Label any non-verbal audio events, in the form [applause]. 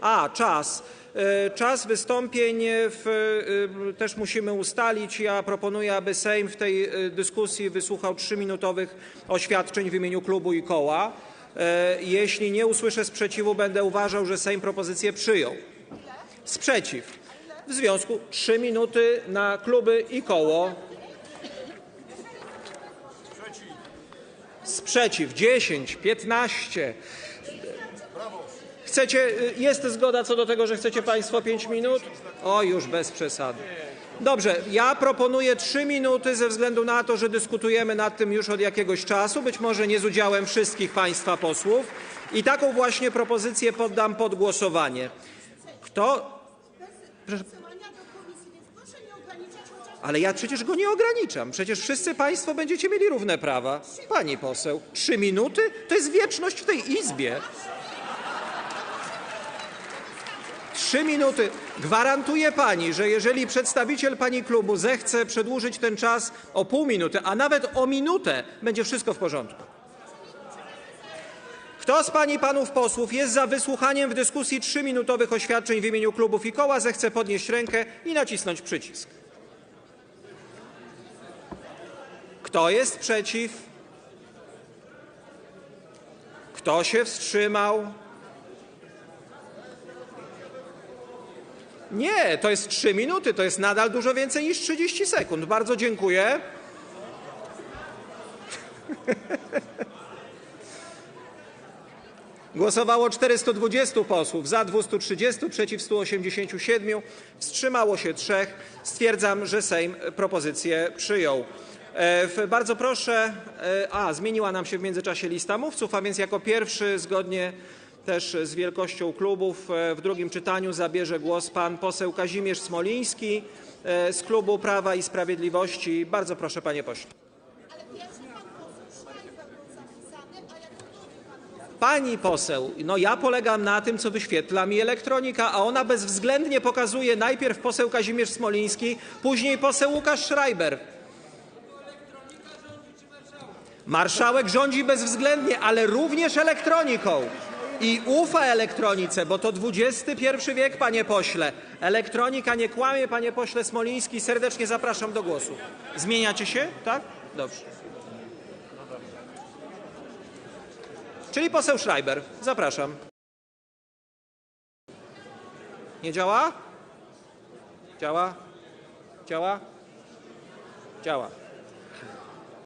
A, czas. E, Czas wystąpień w, e, też musimy ustalić. Ja proponuję, aby Sejm w tej e, dyskusji wysłuchał trzyminutowych oświadczeń w imieniu klubu i koła. E, Jeśli nie usłyszę sprzeciwu, będę uważał, że Sejm propozycję przyjął. Sprzeciw. W związku trzy minuty na kluby i koło. Sprzeciw 10, 15. Chcecie, y, jest zgoda co do tego, że chcecie Państwo 5 minut? O, już bez przesady. Dobrze, ja proponuję 3 minuty ze względu na to, że dyskutujemy nad tym już od jakiegoś czasu, być może nie z udziałem wszystkich Państwa posłów. I taką właśnie propozycję poddam pod głosowanie. Kto? Proszę Ale ja przecież go nie ograniczam. Przecież wszyscy Państwo będziecie mieli równe prawa. Pani poseł, trzy minuty to jest wieczność w tej Izbie. Trzy minuty. Gwarantuję Pani, że jeżeli przedstawiciel Pani klubu zechce przedłużyć ten czas o pół minuty, a nawet o minutę, będzie wszystko w porządku. Kto z Pań i Panów posłów jest za wysłuchaniem w dyskusji trzyminutowych oświadczeń w imieniu klubów i koła, zechce podnieść rękę i nacisnąć przycisk. Kto jest przeciw? Kto się wstrzymał? Nie, to jest 3 minuty, to jest nadal dużo więcej niż 30 sekund. Bardzo dziękuję. [laughs] Głosowało 420 posłów, za 230, przeciw 187, wstrzymało się trzech. Stwierdzam, że Sejm propozycję przyjął. E, Bardzo proszę, e, a zmieniła nam się w międzyczasie lista mówców, a więc jako pierwszy, zgodnie też z wielkością klubów, e, w drugim czytaniu zabierze głos pan poseł Kazimierz Smoliński e, z klubu Prawa i Sprawiedliwości. Bardzo proszę, panie pośle. Pani poseł, no ja polegam na tym, co wyświetla mi elektronika, a ona bezwzględnie pokazuje najpierw poseł Kazimierz Smoliński, później poseł Łukasz Schreiber. Marszałek rządzi bezwzględnie, ale również elektroniką. I ufa elektronice, bo to XXI wiek, panie pośle. Elektronika nie kłamie, panie pośle Smoliński. Serdecznie zapraszam do głosu. Zmieniacie się, tak? Dobrze. Czyli poseł Schreiber. Zapraszam. Nie działa? Działa? Działa? Działa.